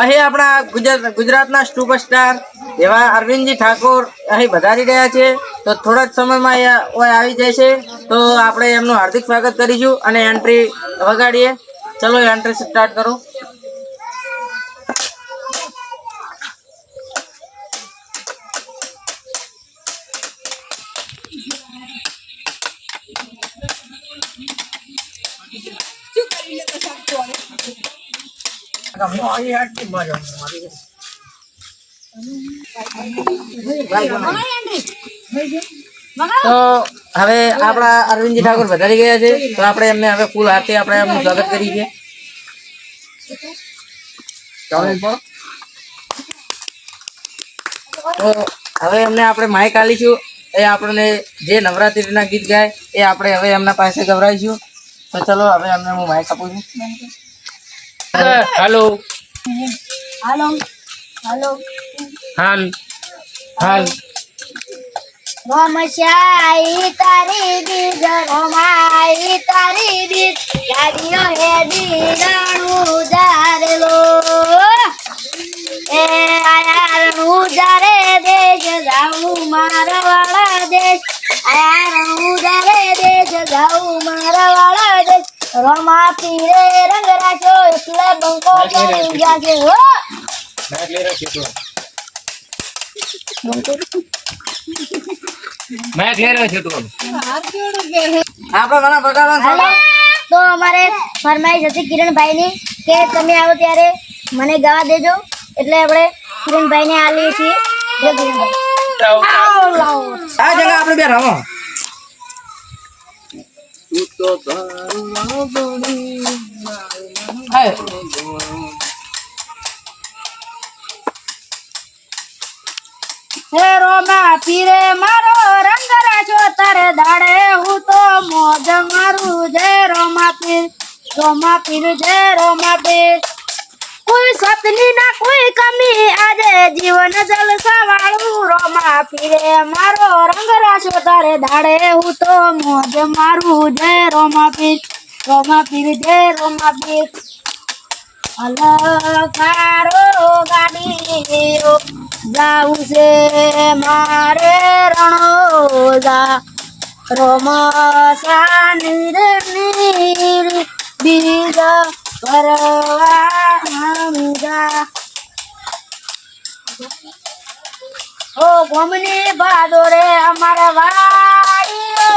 અહીં આપણા ગુજરાત ગુજરાતના સુપરસ્ટાર એવા અરવિંદજી ઠાકોર અહીં વધારી રહ્યા છે. તો થોડા જ સમયમાં આવી છે. તો આપણે એમનું હાર્દિક સ્વાગત કરીશું અને એન્ટ્રી વગાડીએ. ચલો એન્ટ્રી સ્ટાર્ટ કરો. તો હવે આપણા અરવિંદજી ઠાકોર વધારી ગયા છે. તો આપણે એમને હવે ફૂલ હાથે આપણે એમનું સ્વાગત કરી છે તો હવે એમને આપણે માઇક આલીશું. એ આપણને જે નવરાત્રિના ગીત ગાય એ આપણે હવે એમના પાસે ગવરાઈશું તો ચલો હવે એમને હું માઇક આપું છું. હાલો. હાલો. હાલો. હાલ. હાલ. રમશાઈ તારી બીજ રમાઈ તારી બીજ ગાડીઓ હે દીરણું જારેલો એ આયારણું જારે દેશ જાઉં મારા વાળા દેશ આયારણું જારે દેશ જાઉં રમા પીરે રંગ રાખ્યો એટલે બંકો હો. મેં ઘેર છે તું. આપણે અમારે ફરમાઈશ હતી કિરણભાઈની કે તમે આવો ત્યારે મને ગાવા દેજો. એટલે આપણે કિરણભાઈને આલીએ છીએ. જય કિરણભાઈ. આ જગા આપણે બે રમો હે રોમા પીરે મારો રંગ રાજો, તારે દાડે હું તો મોજ મારું, જે રોમા પીર રોમા પીર જે રોમા પીર કોઈ સતની ના કોઈ કમી. આજે જીવન જલસા વાળું રોમા ફીરે મારો રંગ રાશો તારે દાડે. હું તો મોજ મારું. જય રોમા પીર. રોમા પીર, જય રોમા પીર. અલકારો ગાડી જાવું છે મારે રણોજા. રોમસા નીર બીજ કરવા હમજા ઓ ગમની બાદોરે અમારા વાડીઓ.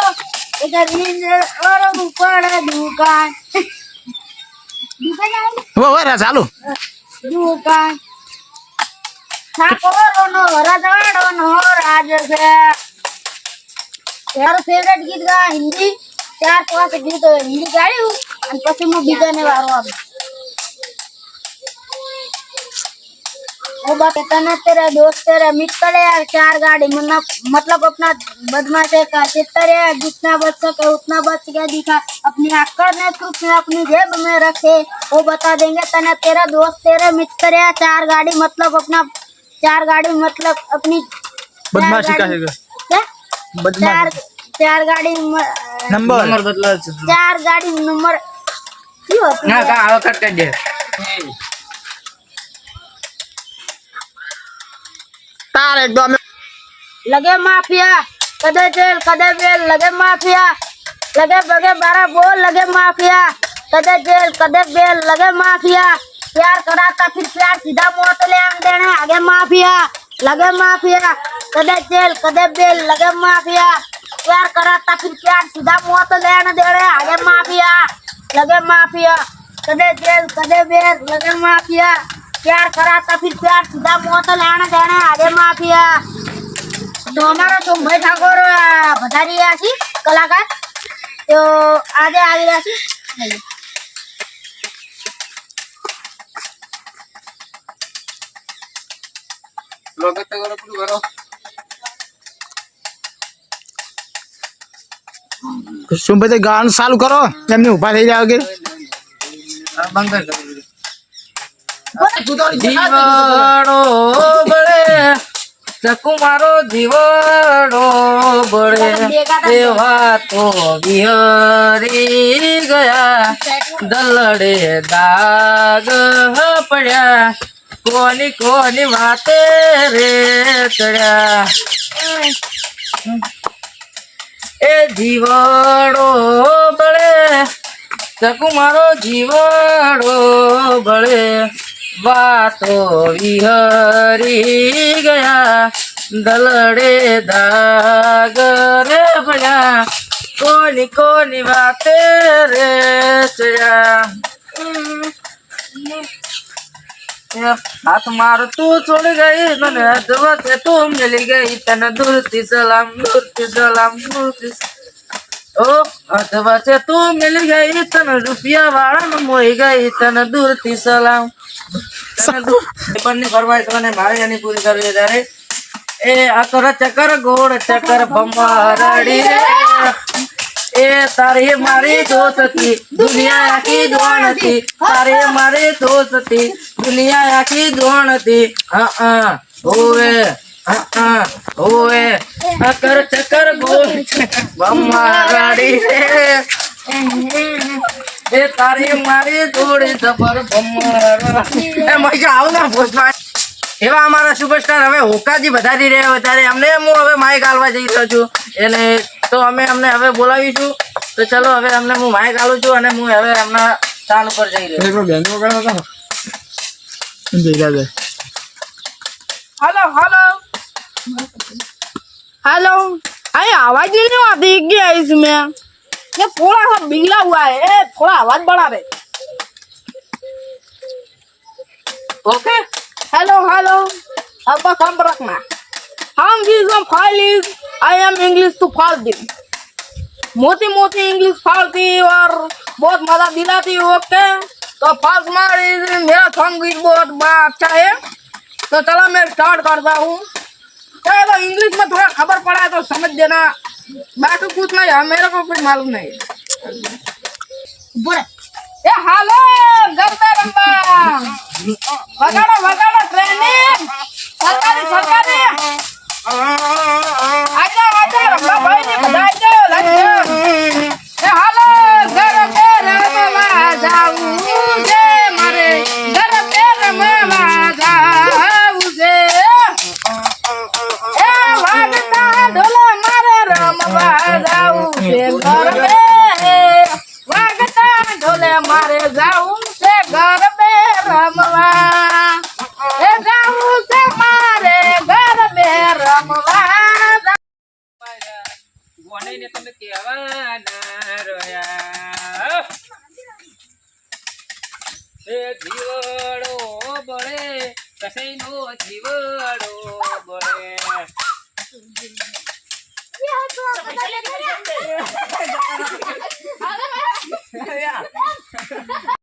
એક ઉપર દુકાન. દુકાન રાજ છે. તારું ફેવરેટ ગીત ગા હિન્દી. ચાર પાંચ ગીતો હિન્દી ગાયું. અને પછી હું બીજાને વારો આપું. वो बात इतना तेरा दोस्त तेरा मित्र है यार चार गाड़ी मतलब मतलब अपना बदमाश है का चित्तर है जितना बच सके उतना बच के दिखा अपनी आकर ने ग्रुप में अपनी जेब में रखे वो बता देंगे तना तेरा दोस्त तेरा मित्र है चार गाड़ी मतलब अपना चार गाड़ी मतलब अपनी बदमाशी का है चार चार गाड़ी नंबर नंबर बदला चार गाड़ी नंबर क्यों ना का आवकट कर दे તારે એકદમ लगे माफिया कदे जेल कदे बेल लगे माफिया लगे बगे बारह बोल लगे माफिया कदे जेल कदे बेल लगे माफिया प्यार कराता फिर प्यार सीधा मोत ले आंग देने आगे माफिया लगे माफिया कदे जेल कदे बेल लगे माफिया प्यार कराता फिर प्यार सीधा मोत लेने देने आगे माफिया लगे माफिया कदे जेल कदे बेल लगे माफिया प्यार कराता फिर प्यार सीधा मोत लेने देने आगे माफिया તો અમારા સોમભાઈ ઠાકોર અ, વધારી રહ્યા છે કલાકાર તો આજે આવી રહ્યા છે શું બધે ગાવાનું ચાલુ કરો એમને ઉભા થઈ જાવ કે બંધ કરી દીવાળો બળે ચકુ મારો જીવડો બળે એવા તો વિહરી ગયા. દલડે દાગ પડ્યા. કોની કોની વાતે રે ચડ્યા. એ જીવડો બળે ચકુ મારો જીવડો બળે. વાતો વિહરી ગયા, દલડે દાગ રે ભળ્યા કોની કોની વાતે રે ચડ્યા હાથ મારો, તું છોડી ગઈ, મને અધવતે તું મિલી ગઈ, તને દૂરથી સલામ દૂરથી સલામ, દૂરથી ઓ અધવતે તું મિલી ગઈ, તને રૂપિયા વાળા મોઈ ગઈ, તને દૂરથી સલામ. તને દૂર તો મારે પૂરી કરવી છે ત્યારે. એ અકર ચકર ગોળ ચકર ભમરડી રે. એ તારી મારી દોસ્તી, દુનિયા આખી દોણતી. તારી મારી દોસ્તી, દુનિયા આખી દોણતી. હા હા, હોવે, હા હા, હોવે. અકર ચકર, ગોળ. ભમરડી રે. એ તારી મારી જોડી જબર એ મજા આવ ને ભોજમાં એવા અમારા સુપરસ્ટાર હવે હોકાજી વધારી રહ્યા હોય ત્યારે અમને હું હવે માઇક આલવા જઈ રહ્યો છું. એને તો અમે અમને હવે બોલાવીશું. તો ચલો હવે અમને હું માઇક આલું છું અને હું હવે એમના સ્થાન ઉપર જઈ રહ્યો હેલો વગાડો હાલો હાલો હાલો અહીં આવાજ નહીં આવતી ગયા આવીશ મેં. ये थोड़ा सा बिगला हुआ है। थोड़ा आवाज़ बढ़ा दे ઓકે हेलो हेलो अब बस हम रखना। हम जिस file is I am English to फालती मोटी मोटी इंग्लिश फालती और बहुत मज़ा दिलाती, ओके? तो फास्ट मार मेरा सॉन्ग भी बहुत अच्छा है। तो चलो मैं स्टार्ट करता हूँ। तो इंग्लिश में थोड़ा खबर पड़ा है तो समझ देना। बाकी कुछ नहीं है मेरे को कुछ मालूम नहीं बोले ए हालो गरबा गरबा वगाड़ो वगाड़ो ट्रेनिंग सरकारी सरकारी મારે જાવું છે ગરબે રમવા. એ જાવું છે મારે ગરબે રમવા. ગોને તમે કહેવાના રોયા એ જીવડો બળે કસઈનો જીવડો બળે. 哎呀。